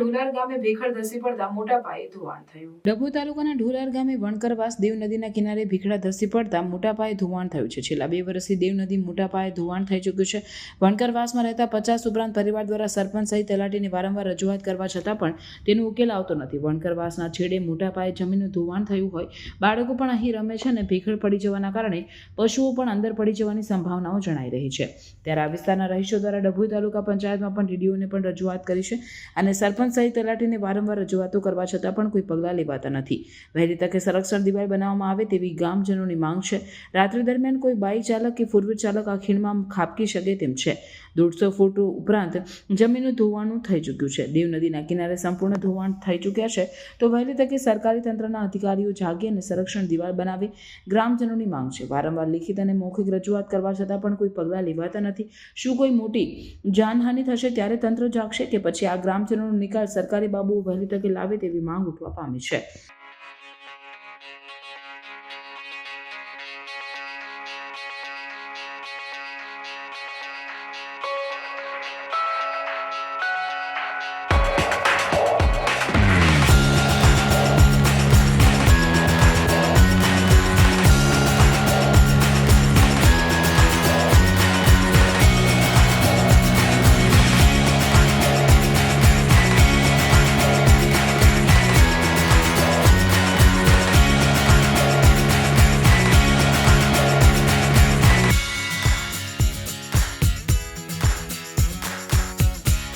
ઢોલાર ગામે ભેખડ ધસી પડતા મોટા પાયે ધોવાણ થયું. ડભોઈ તાલુકાના ઢોલાર ગામે વણકરવાસ દેવ નદીના કિનારે ભીખડા ધસી પડતા મોટા પાયે ધોવાણ થયું છે. છેલ્લા બે વર્ષથી દેવ નદી મોટા પાયે ધોવાણ થઈ ચૂક્યું છે. વણકરવાસમાં રહેતા પચાસ ઉપરાંત પરિવાર દ્વારા સરપંચ સહિત તલાટીની વારંવાર રજૂઆત કરવા છતાં પણ તેનો ઉકેલ આવતો નથી. વણકરવાસના છેડે મોટા પાયે જમીનનું ધોવાણ થયું હોય, બાળકો પણ અહીં રમે છે અને ભીખડ પડી જવાના કારણે પશુઓ પણ અંદર પડી જવાની સંભાવનાઓ જણાઈ રહી છે. ત્યારે આ વિસ્તારના રહીશો દ્વારા ડભોઈ તાલુકા પંચાયતમાં પણ ડીડીઓને પણ રજૂઆત કરી છે અને સરપંચ સહિત તલાટીને વારંવાર રજૂઆતો કરવા છતાં પણ કોઈ પગલાં લેવાતા નથી. વહેલી તકે સંરક્ષણ દિવાલ બનાવવામાં આવે તેવી ગામજનોની માંગ છે. રાત્રિ દરમિયાન કોઈ બાઇક ચાલક કે ફોર ચાલક આ ખીણમાં ખાબકી શકે તેમ છે. દોઢસો ફૂટ ઉપરાંત જમીનનું ધોવાણું થઈ ચૂક્યું છે. દેવ નદીના કિનારે સંપૂર્ણ ધોવાણ થઈ ચૂક્યા છે. તો વહેલી તકે સરકારી તંત્રના અધિકારીઓ જાગે અને સંરક્ષણ દિવાલ બનાવે ગ્રામજનોની માંગ છે. વારંવાર લિખિત અને મૌખિક રજૂઆત કરવા છતાં પણ કોઈ પગલાં લેવાતા નથી. શું કોઈ મોટી જાનહાનિ થશે ત્યારે તંત્ર જાગશે કે પછી આ ગ્રામજનોનો નિકાલ સરકારી બાબુઓ વહેલી તકે લાવે તેવી માંગ ઉઠવા પામી છે.